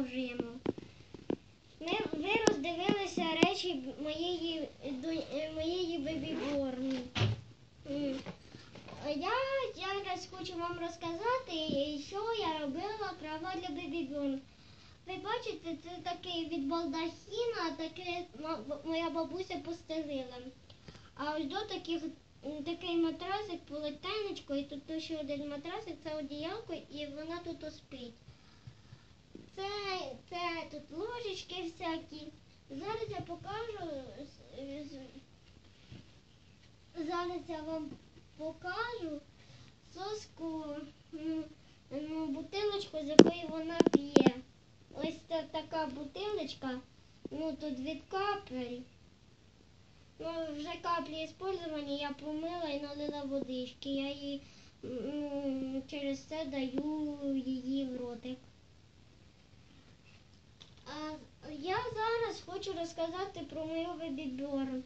продовжуємо. Ми, ви роздивилися речі моєї, моєї бебіборни. Я зараз хочу вам розказати, що я робила крава для бебіборн. Ви бачите, це такий від балдахіна, таке моя бабуся постелила. А ось до таких такий матрасик полотенечко, і тут ще один матрасик, це одіялко, і вона тут спить. Це, це тут ложечки всякі. Зараз я покажу. Зараз я вам покажу соску, ну, бутилочку, з якої вона п'є. Ось та, така бутилочка, ну тут від капель. Ну, вже каплі использовані, я помила і налила водички. Я її через це даю її в ротик. А я хочу розказати про мою бебіберн.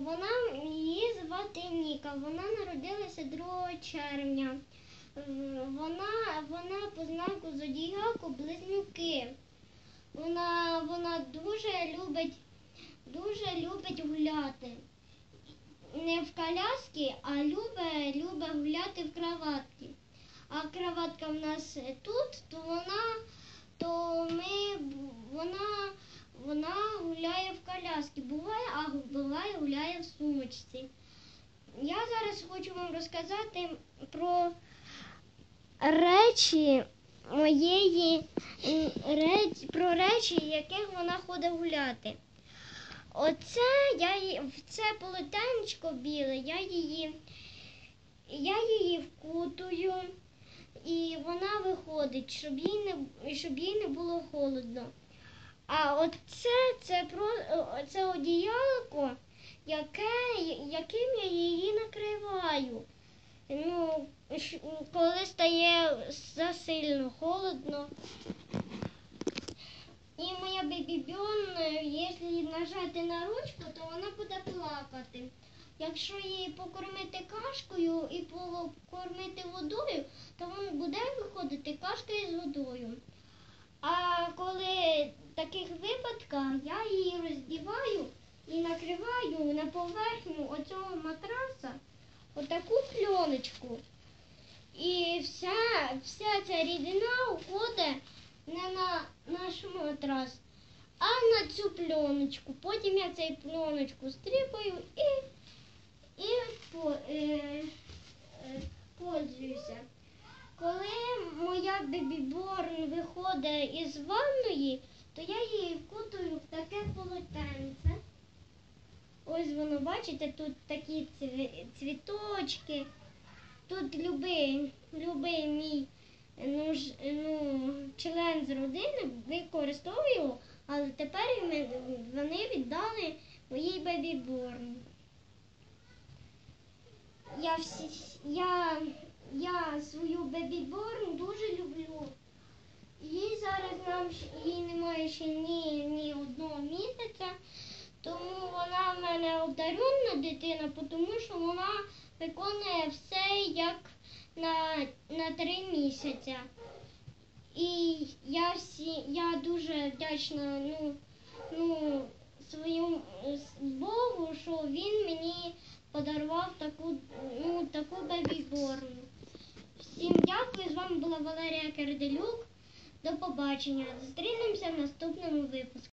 Вона її звати Ніка. Вона народилася 2 червня. Вона, вона по знаку зодіаку близнюки. Вона, вона дуже любить, дуже любить гуляти. Не в коляски, а любить, любить гуляти в кроватці. А кроватка в нас тут, то вона, то ми, вона, вона гуляє в коляскі. Буває, а буває гуляє в сумочці. Я зараз хочу вам розказати про речі моєї реч, про речі, яких вона ходить гуляти. Оце я її- це полотенечко біле, я її, я її вкутую, і вона виходить, щоб їй не, щоб їй не було холодно. А оце це про це одіялко, яке, яким я її накриваю. Ну, коли стає засильно холодно. І моя бебібьон, якщо нажати на ручку, то вона буде плакати. Якщо її покормити кашкою і покормити водою, то вона буде виходити кашка із водою. А коли в таких випадках я її роздіваю і накриваю на поверхню оцього матраса отаку пленочку. І вся, вся ця рідина уходить не на наш матрас, а на цю пленочку. Потім я цю пленочку стріпаю і, і по, е, е, пользуюся. Коли моя бебіборн виходить із ванної, то я її вкутую в таке полотенце. Ось воно, бачите, тут такі цвіточки. Тут любий, любий мій ну, ж- ну, член з родини використовує його, але тепер вони віддали моїй бебіборн. Я, всі, я, я свою бебіборн дуже люблю. Їй зараз нам їй немає ще ні одного місяця, тому вона в мене одарунна дитина, тому що вона виконує все як на, на три місяця. І я всі, я дуже вдячна ну, ну, своєму Богу, що він мені подарував таку, ну, таку бебіборну. Всім дякую. З вами була Валерія Керделюк. До побачення. Зустрінемося в наступному випуску.